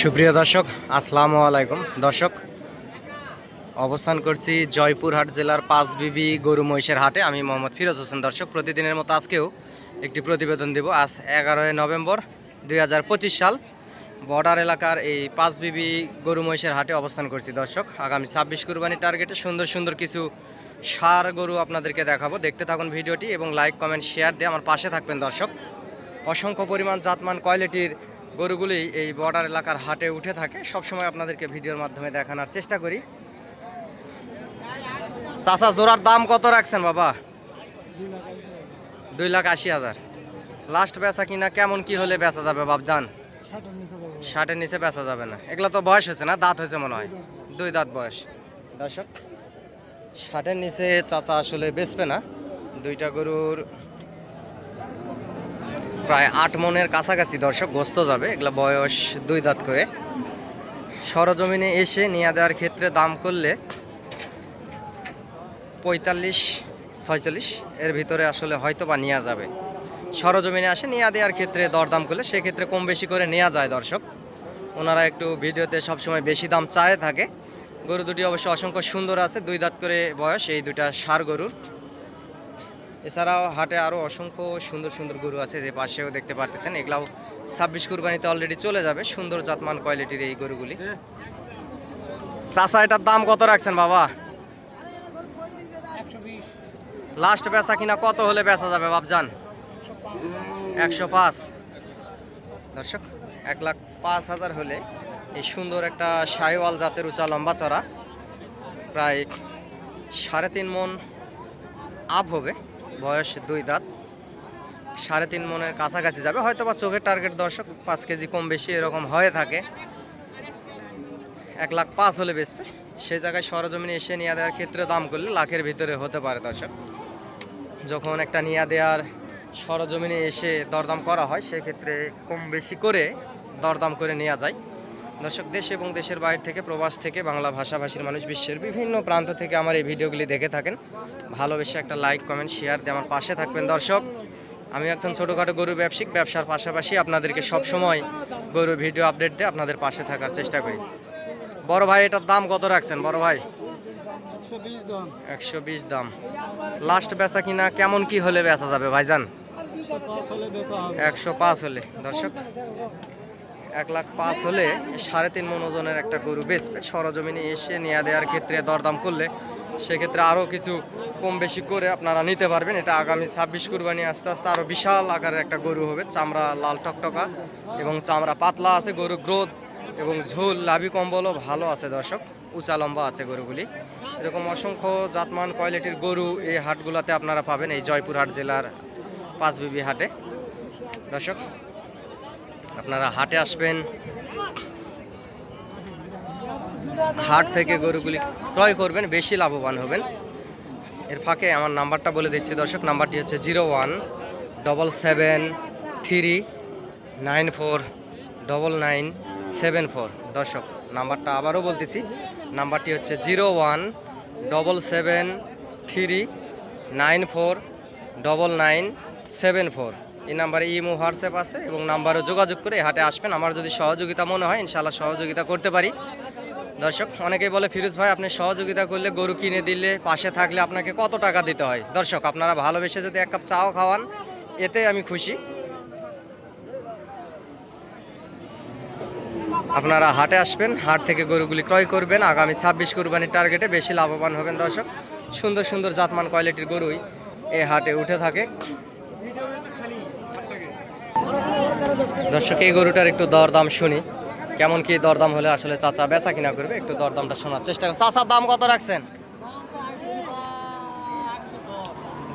সুপ্রিয় দর্শক, আসসালামু আলাইকুম। দর্শক, অবস্থান করছি জয়পুরহাট জেলার পাঁচ বিবি গরু মহিষের হাটে। আমি মোহাম্মদ ফিরোজ হোসেন। দর্শক, প্রতিদিনের মতো আজকেও একটি প্রতিবেদন দেব। আজ এগারোই নভেম্বর দু হাজার পঁচিশ সাল বর্ডার এলাকার এই পাঁচ বিবি গরু মহিষের হাটে অবস্থান করছি। দর্শক, আগামী ছাব্বিশ কুরবানি টার্গেটে সুন্দর সুন্দর কিছু সার গরু আপনাদেরকে দেখাবো। দেখতে থাকুন ভিডিওটি এবং লাইক, কমেন্ট, শেয়ার দিয়ে আমার পাশে থাকবেন। দর্শক অসংখ্য পরিমাণ জাতমান কোয়ালিটির গরুগুলি এই বর্ডার এলাকার হাটে উঠে থাকে। সবসময় আপনাদেরকে ভিডিওর মাধ্যমে দেখানোর চেষ্টা করি। চাষা জোড়ার দাম কত রাখছেন বাবা? দুই লাখ আশি হাজার। লাস্ট বেচা কিনা কেমন কি হলে বেচা যাবে বাবজান ষাটের নিচে বেচা যাবে না। এগুলো তো বয়স হয়েছে না? দাঁত হয়েছে মনে হয়। দুই দাঁত বয়স। দর্শক, ষাটের নিচে চাচা আসলে বেচবে না। দুইটা গরুর প্রায় আট মনের কাছাকাছি দর্শক গোস্ত যাবে, এগুলো বয়স দুই দাঁত করে। সরজমিনে এসে নিয়ে দেওয়ার ক্ষেত্রে দাম করলে পঁয়তাল্লিশ, ছয়চল্লিশ, এর ভিতরে আসলে হয়তো বা নেওয়া যাবে। সরজমিনে আসে নেওয়া দেওয়ার ক্ষেত্রে দরদাম করলে সেক্ষেত্রে কম বেশি করে নেওয়া যায় দর্শক। ওনারা একটু ভিডিওতে সবসময় বেশি দাম চায় থাকে। গরু দুটি অবশ্য অসংখ্য সুন্দর আছে, দুই দাঁত করে বয়স, এই দুটা সার গরুর। এছাড়াও হাটে আরও অসংখ্য সুন্দর সুন্দর গরু আছে, যে পাশেও দেখতে পারতেছেন। এগুলাও ছাব্বিশ কুরবানিতে অলরেডি চলে যাবে, সুন্দর জাতমান কোয়ালিটির এই গরুগুলি। চাষা এটার দাম কত রাখছেন বাবা? লাস্ট বেচা কিনা কত হলে বেচা যাবে বাবজান একশো পাঁচ। দর্শক, এক লাখ পাঁচ হাজার হলে এই সুন্দর একটা সাইওয়াল জাতের উঁচা লম্বা চড়া। প্রায় সাড়ে তিন মন আপ হবে। বয়স দুই দাঁত। সাড়ে তিন মনের কাছাকাছি যাবে। হয়তো বা চোখের টার্গেট দর্শক পাঁচ কেজি কম বেশি এরকম হয়ে থাকে। এক লাখ পাঁচ হলে বেচবে। সেই জায়গায় সরজমিনে এসে নিয়ে দেওয়ার ক্ষেত্রে দাম করলে লাখের ভিতরে হতে পারে দর্শক। যখন একটা নিয়ে দেওয়ার সরজমিনে এসে দরদাম করা হয়, সেক্ষেত্রে কম বেশি করে দরদাম করে নেওয়া যায়। দর্শক, দেশ এবং দেশের বাইরে থেকে, প্রবাস থেকে, বাংলা ভাষাভাষীর মানুষ, বিশ্বের বিভিন্ন প্রান্ত থেকে আমার এই ভিডিওগুলি দেখে থাকেন। ভালোবেসে একটা লাইক কমেন্ট শেয়ার দিয়ে আমার পাশে থাকবেন। দর্শক, আমি একজন ছোটোখাটো গরু ব্যবসায়িক, ব্যবসার পাশাপাশি আপনাদেরকে সবসময় গরু ভিডিও আপডেট দিয়ে আপনাদের পাশে থাকার চেষ্টা করি। বড় ভাই, এটার দাম কত রাখছেন? বড় ভাই? একশো বিশ দাম। লাস্ট বেচা কিনা কেমন কি হলে বেচা যাবে ভাইজান? একশো পাঁচ হলে। দর্শক এক লাখ পাঁচ হলে সাড়ে তিন মন ওজনের একটা গরু বেচবে। সরজমিনে এসে নেওয়া দেওয়ার ক্ষেত্রে দরদাম করলে সেক্ষেত্রে আরও কিছু কম বেশি করে আপনারা নিতে পারবেন। এটা আগামী ছাব্বিশ কুরবানি আস্তে আস্তে আরও বিশাল আকারের একটা গরু হবে। চামড়া লাল টকটকা এবং চামড়া পাতলা আছে গরু গ্রোথ এবং ঝোল, লাভি কম্বলও ভালো আছে দর্শক। উঁচা লম্বা আছে গরুগুলি। এরকম অসংখ্য জাতমান কোয়ালিটির গরু এই হাটগুলোতে আপনারা পাবেন এই জয়পুরহাট জেলার পাঁচবিবি হাটে। দর্শক আপনারা হাটে আসবেন। হাট থেকে গরুগুলি ক্রয় করবেন, বেশি লাভবান হবেন। এর ফাঁকে আমার নাম্বারটা বলে দিচ্ছি দর্শক, নাম্বারটি হচ্ছে zero one double seven three nine four double nine seven four. দর্শক, নাম্বারটা আবারও বলতেছি, নাম্বারটি হচ্ছে zero one double seven three nine four double nine seven four. এই নাম্বারে ইমো, হোয়াটসঅ্যাপ আছে এবং নাম্বারে যোগাযোগ করে হাটে আসবেন। আমার যদি সহযোগিতা মনে হয় ইনশাল্লাহ সহযোগিতা করতে পারি। দর্শক, অনেকেই বলে, ফিরোজ ভাই, আপনি সহযোগিতা করলে গরু কিনে দিলে, পাশে থাকলে আপনাকে কত টাকা দিতে হয়? দর্শক, আপনারা ভালোবেসে যদি এক কাপ চাও খাওয়ান, এতে আমি খুশি। আপনারা হাটে আসবেন, হাট থেকে গরুগুলি ক্রয় করবেন। আগামী ছাব্বিশ কুরবানির টার্গেটে বেশি লাভবান হবেন দর্শক। সুন্দর সুন্দর জাতমান কোয়ালিটির গরুই এই হাটে উঠে থাকে। দর্শক, এই গরুটার একটু দরদাম শুনি। কেমন কি দরদাম হলে আসলে চাচা বেচা কিনা করবে? একটু দরদামটা শোনার চেষ্টা করুন। চাচার দাম কত রাখছেন?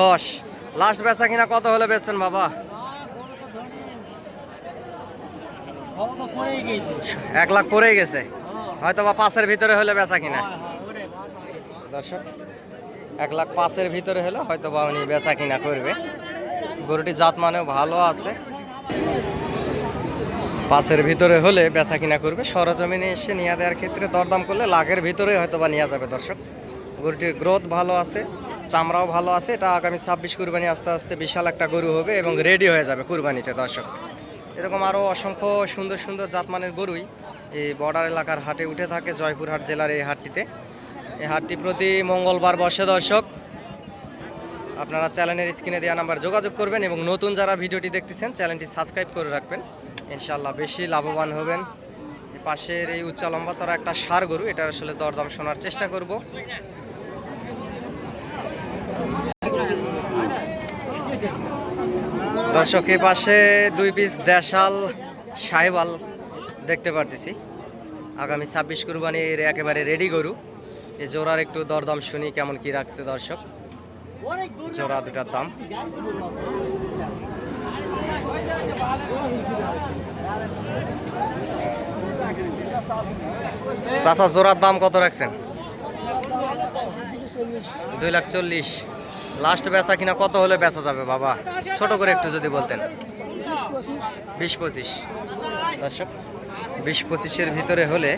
দশ। লাস্ট বেচা কিনা কত হলে বেচছেন বাবা? এক লাখ পরেই গেছে। হয়তো বা পাঁচের ভিতরে হলে বেচা কিনা। দর্শক, এক লাখ পাঁচের ভিতরে হলে হয়তো বা উনি বেচা কিনা করবে। গরুটি জাত মানেও ভালো আছে। পাঁচের ভিতরে হলে বেচা কিনা করবে। সরজমিনে এসে নিয়ে দেওয়ার ক্ষেত্রে দরদাম করলে লাখের ভিতরে হয়তো বা নেওয়া যাবে দর্শক। গরুটির গ্রোথ ভালো আছে, চামড়াও ভালো আছে। এটা আগামী ছাব্বিশ কুরবানি আস্তে আস্তে বিশাল একটা গরু হবে এবং রেডি হয়ে যাবে কুরবানিতে দর্শক। এরকম আরও অসংখ্য সুন্দর সুন্দর জাতমানের গরুই এই বর্ডার এলাকার হাটে উঠে থাকে জয়পুরহাট জেলার এই হাটটিতে। এই হাটটি প্রতি মঙ্গলবার বসে দর্শক। আপনারা চ্যানেলের স্ক্রিনে দেওয়া নাম্বার যোগাযোগ করবেন এবং নতুন যারা ভিডিওটি দেখতেছেন চ্যানেলটি সাবস্ক্রাইব করে রাখবেন। ইনশাল্লাহ বেশি লাভবান হবেন। পাশের এই উচ্চ লম্বা চড়া একটা সার গরু, এটা আসলে দরদাম শোনার চেষ্টা করব। দর্শক, এই পাশে দুই পিস দেশাল সাহেবাল দেখতে পারতেছি। আগামী ছাব্বিশ কুরবানির একেবারে রেডি গরু। এই জোড়ার একটু দরদাম শুনি কেমন কি রাখছে দর্শক। জোড়া দুটার দাম। চাচা, জোড়ার দাম কত রাখছেন? দুই লাখ চল্লিশ। লাস্ট বেচা কিনা কত হলে বেচা যাবে বাবা? ছোট করে একটু যদি বলতেন। বিশ পঁচিশ। দর্শক, বিশ পঁচিশের ভিতরে হলে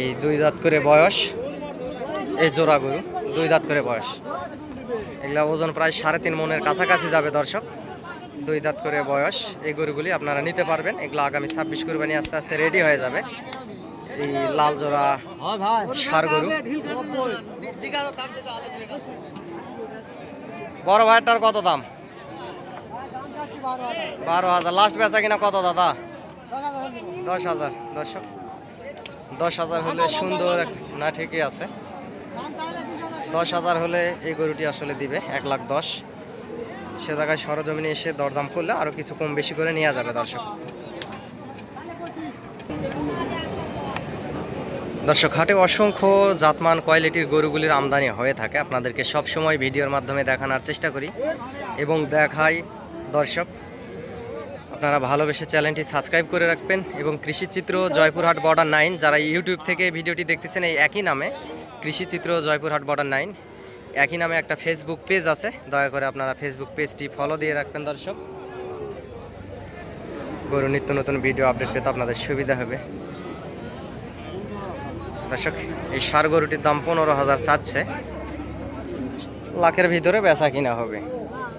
এই দুই দাঁত করে বয়স, এই জোড়া গরু, দুই দাঁত করে বয়স। এগুলা ওজন প্রায় সাড়ে তিন মনের কাছাকাছি যাবে দর্শক। দুই দাঁত করে বয়স। এই গরুগুলি আপনারা নিতে পারবেন। এগুলো আগামী ছাব্বিশ কুরবানি আস্তে আস্তে রেডি হয়ে যাবে। এই লাল জোড়া সার গরু। বড় ভাইটার কত দাম? বারো হাজার। লাস্ট বেচা কিনা কত দাদা? দশ হাজার। দশ দশ হাজার হলে সুন্দর না ঠিকই আছে। দশ হাজার হলে এই গরুটি আসলে দিবে এক লাখ দশ। সে জায়গায় সরজমিনে এসে দরদাম করলে আরও কিছু কম বেশি করে নেওয়া যাবে দর্শক। দর্শক, হাটে অসংখ্য জাতমান কোয়ালিটির গরুগুলির আমদানি হয়ে থাকে। আপনাদেরকে সব সময় ভিডিওর মাধ্যমে দেখানোর চেষ্টা করি এবং দেখাই। দর্শক, আপনারা ভালোবেসে চ্যানেলটি সাবস্ক্রাইব করে রাখবেন এবং কৃষিচিত্র জয়পুরহাট বর্ডার নাইন, যারা ইউটিউব থেকে ভিডিওটি দেখতেছেন এই একই নামে, কৃষিচিত্র জয়পুরহাট বর্ডার নাইন একই নামে একটা ফেসবুক পেজ আছে। দয়া করে আপনারা ফেসবুক পেজটি ফলো দিয়ে রাখবেন দর্শক। গরু নিত্য নতুন ভিডিও আপডেট পেতে আপনাদের সুবিধা হবে। দর্শক, এই সার গরুটির দাম পনেরো হাজার চাচ্ছে। লাখের ভিতরে বেচা কিনা হবে।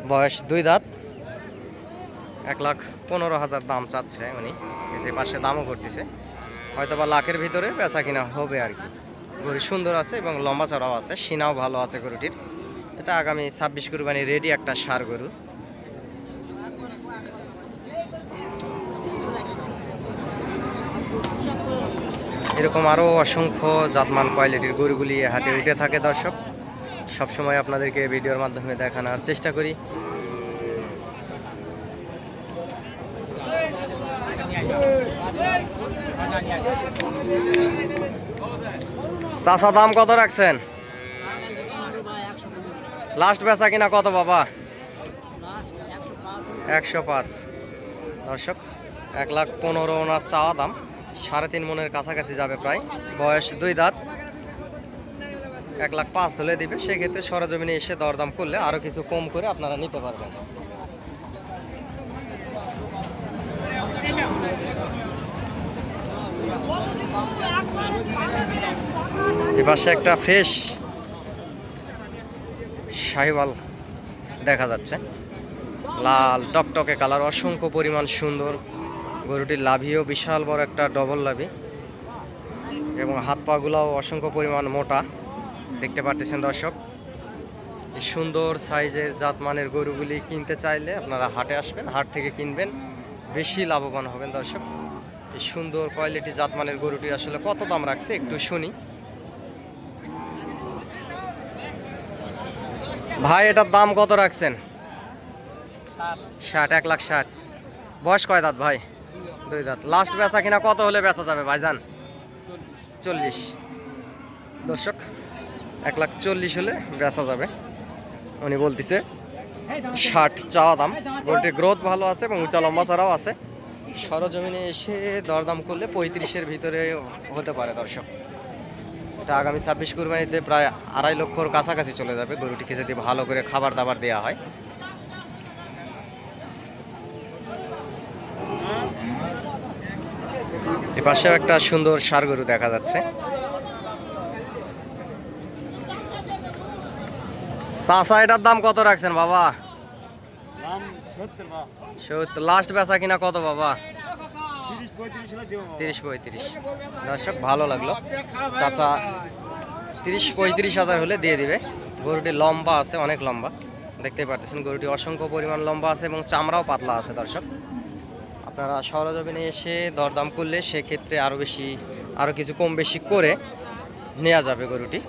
বয়স দুই দাঁত। এক লাখ পনেরো হাজার দাম চাচ্ছে উনি। যে পাশে দামও করতেছে। হয়তো বা লাখের ভিতরে বেচা কিনা হবে আর কি। গরু সুন্দর আছে এবং লম্বা চড়াও আছে সিনাও ভালো আছে গরুটির। এটা আগামী ছাব্বিশ কুরবানি রেডি একটা সার গরু। এরকম আরও অসংখ্য জাতমান কোয়ালিটির গরুগুলি হাটে উঠে থাকে দর্শক। সবসময় আপনাদেরকে ভিডিওর মাধ্যমে দেখানোর চেষ্টা করি। চাষা দাম কত রাখছেন? লাস্ট বেচা কিনা কত বাবা? একশো পাঁচ। দর্শক, এক লাখ পনেরো ওনার চাওয়া দাম। সাড়ে তিন মনের কাছাকাছি যাবে প্রায়। বয়স দুই দাঁত। এক লাখ পাঁচ হলে দিবে। সেক্ষেত্রে সরজমিনে এসে দরদাম করলে আরও কিছু কম করে আপনারা নিতে পারবেন। এ পাশে একটা ফ্রেশ শাহিওয়াল দেখা যাচ্ছে। লাল, টকটকে কালার অসংখ্য পরিমাণ সুন্দর। গরুটির লাভিও বিশাল বড় একটা ডবল লাভি। এবং হাত পাগুলাও অসংখ্য পরিমাণ মোটা। দেখতে পারতেছেন দর্শক, এই সুন্দর সাইজের জাতমানের গরুগুলি কিনতে চাইলে আপনারা হাটে আসবেন, হাট থেকে কিনবেন। বেশি লাভবান হবেন দর্শক। এই সুন্দর কোয়ালিটি জাতমানের গরুটি আসলে কত দাম রাখছে একটু শুনি। ভাই, এটার দাম কত রাখছেন? ষাট, এক লাখ ষাট। বয়স কয় দাঁত ভাই? দুই দাঁত। লাস্ট বেচা কিনা কত হলে বেচা যাবে ভাইজান চল্লিশ। দর্শক, এক লাখ চল্লিশ হলে বেচা যাবে। উনি বলতেছে, ষাট চাওয়া দাম। গরুটির গ্রোথ ভালো আছে এবং উঁচা লম্বা চড়াও আছে। সরজমিনে এসে দরদাম করলে পঁয়ত্রিশের ভিতরে হতে পারে দর্শক। এটা আগামী ছাব্বিশ কুরবানিতে প্রায় আড়াই লক্ষর কাছাকাছি চলে যাবে। গরুটিকে যদি ভালো করে খাবার দাবার দেওয়া হয়। এ পাশেও একটা সুন্দর সার গরু দেখা যাচ্ছে। চাষা এটার দাম কত রাখছেন বাবা? সত্তর লাস্ট বেচা কিনা কত বাবা তিরিশ পঁয়ত্রিশ হলে দেবো তিরিশ পঁয়ত্রিশ। দর্শক, ভালো লাগল। চাচা তিরিশ পঁয়ত্রিশ হাজার হলে দিয়ে দিবে। গরুটি লম্বা আছে, অনেক লম্বা। দেখতে পারতেছেন, গরুটি অসংখ্য পরিমাণ লম্বা আছে এবং চামড়াও পাতলা আছে, দর্শক। আপনারা সরজমিনে এসে দরদাম করলে সেক্ষেত্রে আরও বেশি আরও কিছু কম বেশি করে নেওয়া যাবে গরুটি।